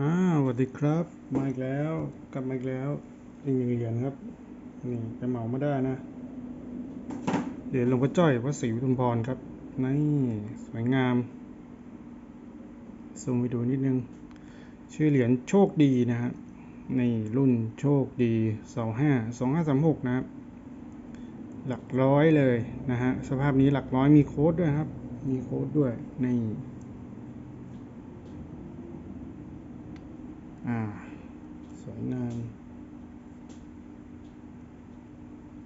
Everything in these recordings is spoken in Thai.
อ้าวสวัสดีครับ มาอีกแล้ว กลับมาอีกแล้วอีกหนึ่งเหรียญครับ นี่ไปเหมามาได้นะ เหรียญหลวงพ่อจ้อยวัดศรีวิทุมพรครับ นี่สวยงาม ซูมไปดูนิดนึง ชื่อเหรียญโชคดีนะฮะนี่รุ่นโชคดีสองห้าสองห้าสามหกนะครับหลักร้อยเลยนะฮะ สภาพนี้หลักร้อยมีโค้ดด้วยครับ มีโค้ดด้วย นี่ อ่า สวยงาม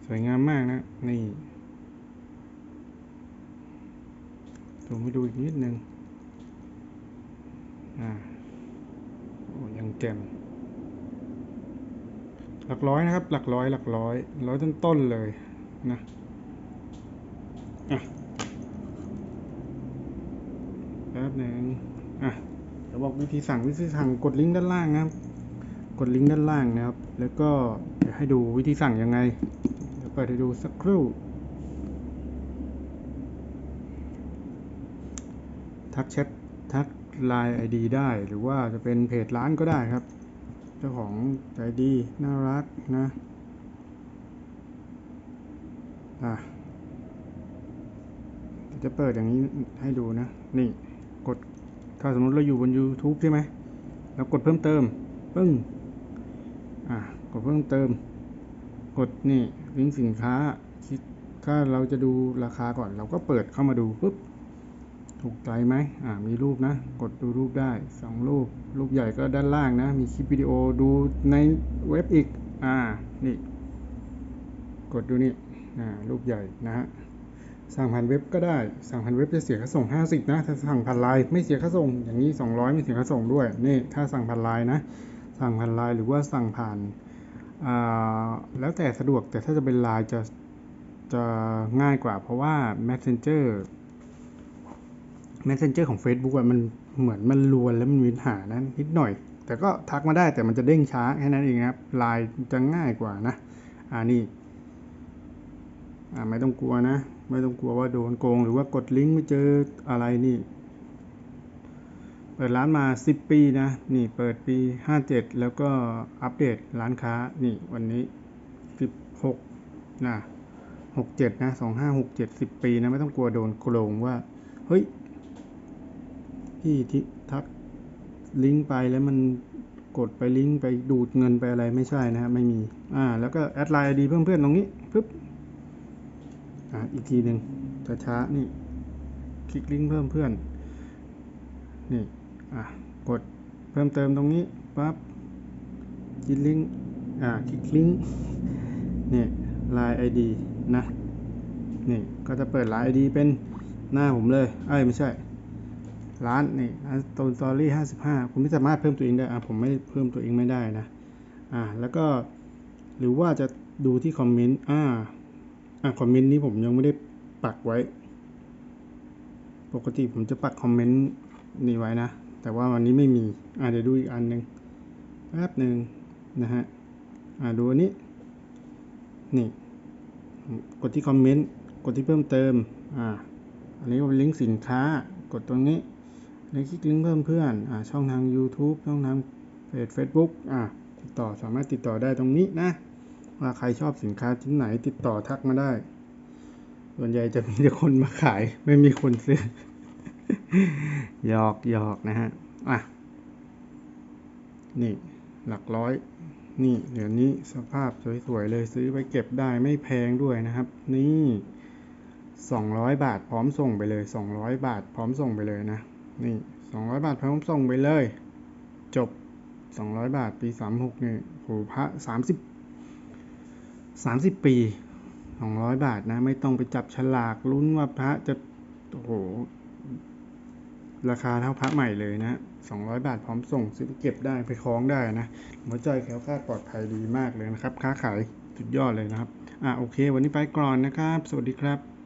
สวยงามมากนะ นี่ซูมให้ดูอีกนิดนึง อ่า โอ้ยังแจ่มหลักร้อยนะครับ หลักร้อย หลักร้อย ร้อยต้นต้นเลยนะอะแป๊บหนึ่งอะ เดี๋ยวบอกวิธีสั่งวิธีสั่งกดลิงก์ด้านล่างนะครับ กดลิงก์ด้านล่างนะครับ แล้วก็เดี๋ยวให้ดูวิธีสั่งยังไงเดี๋ยวเปิดให้ดูสักครู่ ทักแชททักไลน์ไอดีได้ หรือว่าจะเป็นเพจร้านก็ได้ครับ เจ้าของใจดีน่ารักนะอะจะเปิดอย่างนี้ให้ดูนะ นี่กด ถ้าสมมติเราอยู่บน YouTube ใช่ไหมแล้วกดเพิ่มเติมปึ้งอะกดเพิ่มเติม กดนี่ลิงก์สินค้าคิดถ้าเราจะดูราคาก่อน เราก็เปิดเข้ามาดูปุ๊บถูกใจไหมอ่ามีรูปนะ กดดูรูปได้สองรูป รูปใหญ่ก็ด้านล่างนะ มีคลิปวิดีโอดูในเว็บอีก อ่า นี่ กดดูนี่ อ่า รูปใหญ่นะฮะ สั่งผ่านเว็บก็ได้ สั่งผ่านเว็บจะเสียค่าส่ง 50 นะถ้าสั่งผ่านไลน์ไม่เสียค่าส่ง อย่างนี้ 200 ไม่เสียค่าส่งด้วย นี่ถ้าสั่งผ่านไลน์นะ สั่งผ่านไลน์หรือว่าสั่งผ่านแล้วแต่สะดวก แต่ถ้าจะเป็นไลน์จะจะง่ายกว่า เพราะว่า Messenger Messenger ของ Facebook อะมันเหมือนมันรวนแล้วมันมีปัญหานะนิดหน่อย แต่ก็ทักมาได้แต่มันจะเด้งช้าแค่นั้นเองครับไลน์จะง่ายกว่านะ อ่านี่ ไม่ต้องกลัวนะ ไม่ต้องกลัวว่าโดนโกง หรือว่ากดลิงก์ไม่เจออะไรนี่ เปิดร้านมา 10 ปีนะ นี่เปิดปี 57 แล้วก็อัปเดตร้านค้า นี่วันนี้ 16 นะ 67 นะ 2567 10 ปีนะ ไม่ต้องกลัวโดนโกงว่า เฮ้ยพี่ที่ทักลิงก์ไปแล้วมันกดไปลิงก์ไปดูดเงินไปอะไรไม่ใช่นะฮะไม่มี อ่า แล้วก็แอดไลน์ดีเพื่อนๆตรงนี้ปึ๊บ อ่าอีกทีหนึ่งช้าๆนี่ คลิกลิงก์เพิ่มเพื่อน นี่ อะ กดเพิ่มเติมตรงนี้ ปั๊บ คลิกลิงก์ อ่า คลิกลิงก์ นี่ Line ID นะ นี่ ก็จะเปิด Line ID เป็นหน้าผมเลย เอ้ย ไม่ใช่ ร้าน นี่ตนสตอรี่ห้าสิบห้าคุณไม่สามารถเพิ่มตัวเองได้ อะ ผมไม่เพิ่มตัวเองไม่ได้นะ อ่า แล้วก็ หรือว่าจะดูที่คอมเมนต์ อ่า อะคอมเมนต์นี้ผมยังไม่ได้ปักไว้ ปกติผมจะปักคอมเมนต์นี่ไว้นะ แต่ว่าวันนี้ไม่มี อ่าเดี๋ยวดูอีกอันหนึ่งแป๊บหนึ่งนะฮะ อ่าดูอันนี้ นี่ กดที่คอมเมนต์ กดที่เพิ่มเติม อ่า อันนี้เป็นลิงก์สินค้า กดตรงนี้แล้วคลิกลิงก์เพิ่มเพื่อน อ่า ช่องทาง YouTube ช่องทางเพจ Facebook อ่าติดต่อสามารถติดต่อได้ตรงนี้นะ ว่าใครชอบสินค้าชิ้นไหนติดต่อทักมาได้ ส่วนใหญ่จะมีแต่คนมาขาย ไม่มีคนซื้อหยอกหยอกนะฮะ อะ นี่ หลักร้อย นี่เดี๋ยวนี้สภาพสวยๆเลยซื้อไปเก็บได้ไม่แพงด้วยนะครับ นี่สองร้อยบาทพร้อมส่งไปเลยสองร้อยบาทพร้อมส่งไปเลยนะ นี่สองร้อยบาทพร้อมส่งไปเลย จบสองร้อยบาทปีสามหกนี่โหพระสามสิบ สามสิบปีสองร้อยบาทนะ ไม่ต้องไปจับฉลากลุ้นว่าพระจะ โอ้โห ราคาเท่าพระใหม่เลยนะสองร้อยบาทพร้อมส่งซื้อเก็บได้ไปคล้องได้นะ หัวใจแข็งค่าปลอดภัยดีมากเลยนะครับ ค้าขายสุดยอดเลยนะครับ อะโอเค วันนี้ไปก่อนนะครับ สวัสดีครับ